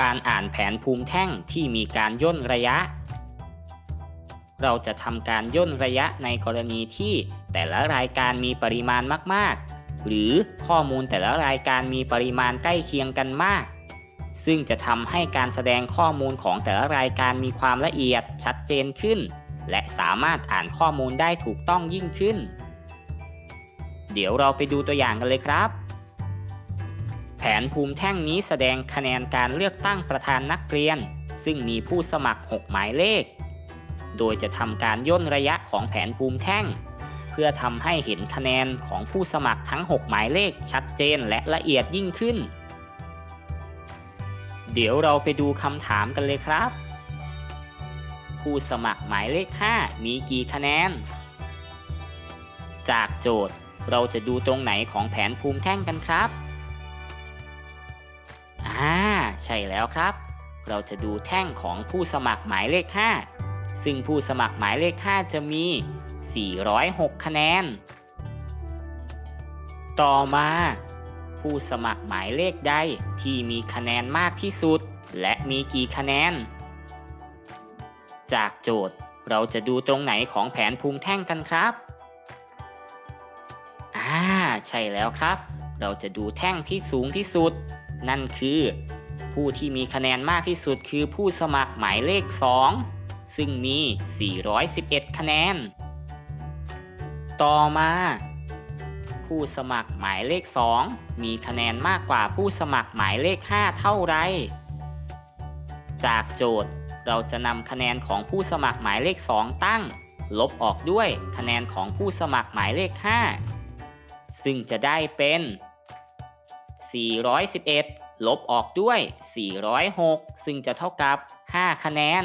การอ่านแผนภูมิแท่งที่มีการย่นระยะ เราจะทำการย่นระยะในกรณีที่แต่ละรายการมีปริมาณมาก ๆ หรือข้อมูลแต่ละรายการมีปริมาณใกล้เคียงกันมาก ซึ่งจะทำให้การแสดงข้อมูลของแต่ละรายการมีความละเอียดชัดเจนขึ้น และสามารถอ่านข้อมูลได้ถูกต้องยิ่งขึ้น เดี๋ยวเราไปดูตัวอย่างกันเลยครับ นภูมิแท่งนี้แสดงคะแนนการเลือกตั้งประธานนักเรียน ซึ่งมีผู้สมัคร 6 หมายเลข โดยจะทำการย่นระยะของแผนภูมิแท่ง เพื่อทำให้เห็นคะแนนของผู้สมัครทั้ง 6 หมายเลขชัดเจนและละเอียดยิ่งขึ้น เดี๋ยวเราไปดูคำถามกันเลยครับ ผู้สมัครหมายเลข 5 มีกี่คะแนน จากโจทย์เราจะดูตรงไหนของแผนภูมิแท่งกันครับ อ่า ใช่แล้วครับ เราจะดูแท่งของผู้สมัครหมายเลข 5 ซึ่งผู้สมัครหมายเลข 5 จะมี 406 คะแนน ต่อมา ผู้สมัครหมายเลขใดที่มีคะแนนมากที่สุด และมีกี่คะแนน จากโจทย์เราจะดูตรงไหนของแผนภูมิแท่งกันครับ อ่า ใช่แล้วครับ เราจะดูแท่งที่สูงที่สุด นั่นคือผู้ที่มีคะแนนมากที่สุดคือผู้สมัครหมายเลข 2 ซึ่งมี 411 คะแนน ต่อมา ผู้สมัครหมายเลข 2 มีคะแนนมากกว่าผู้สมัครหมายเลข 5 เท่าไร จากโจทย์เราจะนำคะแนนของผู้สมัครหมายเลข 2 ตั้ง ลบออกด้วยคะแนนของผู้สมัครหมายเลข 5 ซึ่งจะได้เป็น 411 ลบออกด้วย 406 ซึ่งจะเท่ากับ 5 คะแนน